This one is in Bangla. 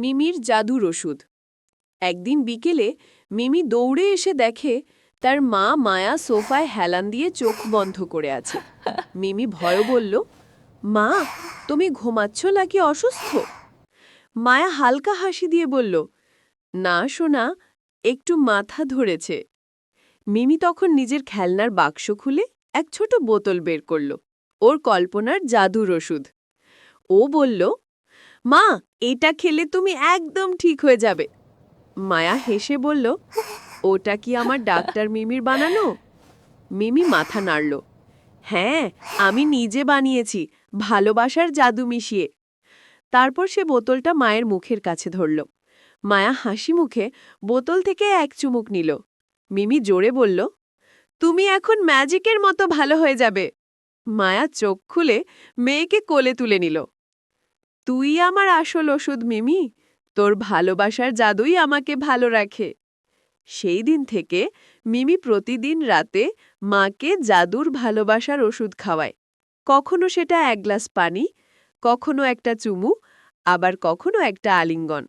মিমির জাদুর ওষুধ। একদিন বিকেলে মিমি দৌড়ে এসে দেখে তার মা মায়া সোফায় হেলান দিয়ে চোখ বন্ধ করে আছে। মিমি ভয় বলল, মা, তুমি ঘুমাচ্ছ নাকি অসুস্থ? মায়া হালকা হাসি দিয়ে বলল, না সোনা, একটু মাথা ধরেছে। মিমি তখন নিজের খেলনার বাক্স খুলে এক ছোট বোতল বের করল, ওর কল্পনার জাদুর ওষুধ। ও বলল মা, এটা খেলে তুমি একদম ঠিক হয়ে যাবে। মায়া হেসে বলল, ওটা কি আমার ডাক্তার মিমির বানানো? মিমি মাথা নাড়ল হ্যাঁ আমি নিজে বানিয়েছি, ভালোবাসার জাদু মিশিয়ে। তারপর সে বোতলটা মায়ের মুখের কাছে ধরল। মায়া হাসি মুখে বোতল থেকে এক চুমুক নিল। মিমি জোরে বলল, তুমি এখন ম্যাজিকের মতো ভালো হয়ে যাবে। মায়া চোখ খুলে মেয়েকে কোলে তুলে নিল। তুই আমার আসল ওষুধ, মিমি। তোর ভালোবাসার জাদুই আমাকে ভালো রাখে। সেই দিন থেকে মিমি প্রতিদিন রাতে মাকে জাদুর ভালোবাসার ওষুধ খাওয়ায়। কখনো সেটা এক গ্লাস পানি, কখনো একটা চুমু, আবার কখনো একটা আলিঙ্গন।